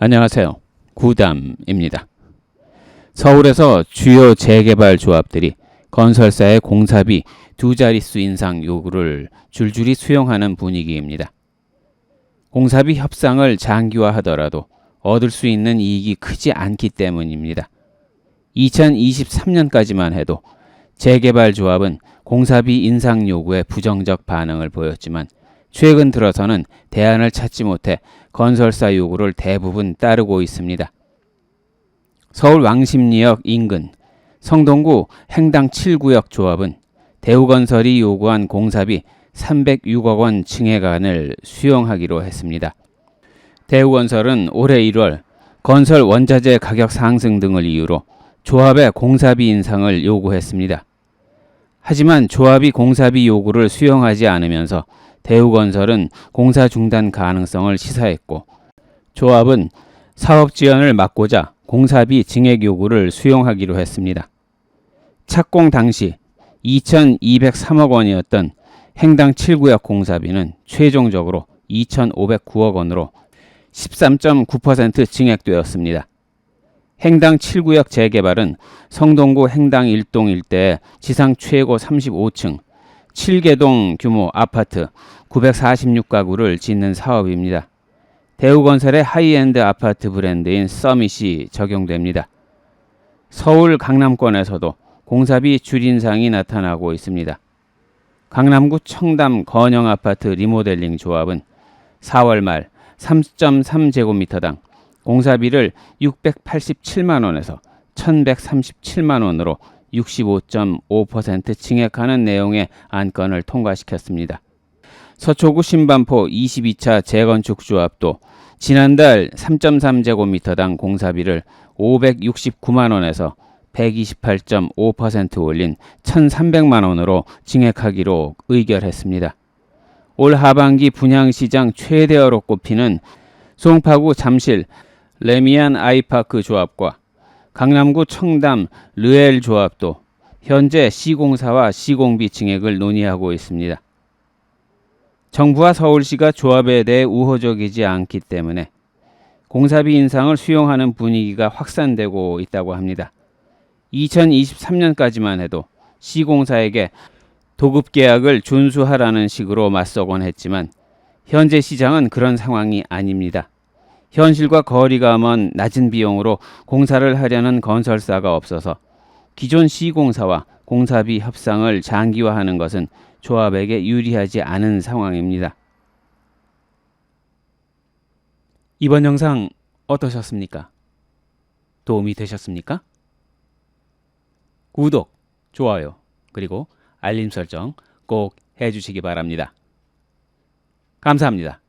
안녕하세요. 구담입니다. 서울에서 주요 재개발 조합들이 건설사의 공사비 두 자릿수 인상 요구를 줄줄이 수용하는 분위기입니다. 공사비 협상을 장기화하더라도 얻을 수 있는 이익이 크지 않기 때문입니다. 2023년까지만 해도 재개발 조합은 공사비 인상 요구에 부정적 반응을 보였지만 최근 들어서는 대안을 찾지 못해 건설사 요구를 대부분 따르고 있습니다. 서울 왕십리역 인근 성동구 행당 7구역 조합은 대우건설이 요구한 공사비 306억 원 증액안을 수용하기로 했습니다. 대우건설은 올해 1월 건설 원자재 가격 상승 등을 이유로 조합의 공사비 인상을 요구했습니다. 하지만 조합이 공사비 요구를 수용하지 않으면서 대우건설은 공사 중단 가능성을 시사했고 조합은 사업 지연을 막고자 공사비 증액 요구를 수용하기로 했습니다. 착공 당시 2,203억 원이었던 행당 7구역 공사비는 최종적으로 2,509억 원으로 13.9% 증액되었습니다. 행당 7구역 재개발은 성동구 행당 1동 일대에 지상 최고 35층 7개동 규모 아파트 946가구를 짓는 사업입니다. 대우건설의 하이엔드 아파트 브랜드인 서밋이 적용됩니다. 서울 강남권에서도 공사비 줄인상이 나타나고 있습니다. 강남구 청담 건영 아파트 리모델링 조합은 4월 말 3.3제곱미터당 공사비를 687만 원에서 1137만 원으로 65.5% 증액하는 내용의 안건을 통과시켰습니다. 서초구 신반포 22차 재건축 조합도 지난달 3.3제곱미터당 공사비를 569만 원에서 128.5% 올린 1,300만 원으로 증액하기로 의결했습니다. 올 하반기 분양시장 최대어로 꼽히는 송파구 잠실 레미안 아이파크 조합과 강남구 청담 르엘 조합도 현재 시공사와 시공비 증액을 논의하고 있습니다. 정부와 서울시가 조합에 대해 우호적이지 않기 때문에 공사비 인상을 수용하는 분위기가 확산되고 있다고 합니다. 2023년까지만 해도 시공사에게 도급 계약을 준수하라는 식으로 맞서곤 했지만 현재 시장은 그런 상황이 아닙니다. 현실과 거리가 먼 낮은 비용으로 공사를 하려는 건설사가 없어서 기존 시공사와 공사비 협상을 장기화하는 것은 조합에게 유리하지 않은 상황입니다. 이번 영상 어떠셨습니까? 도움이 되셨습니까? 구독, 좋아요, 그리고 알림 설정 꼭 해주시기 바랍니다. 감사합니다.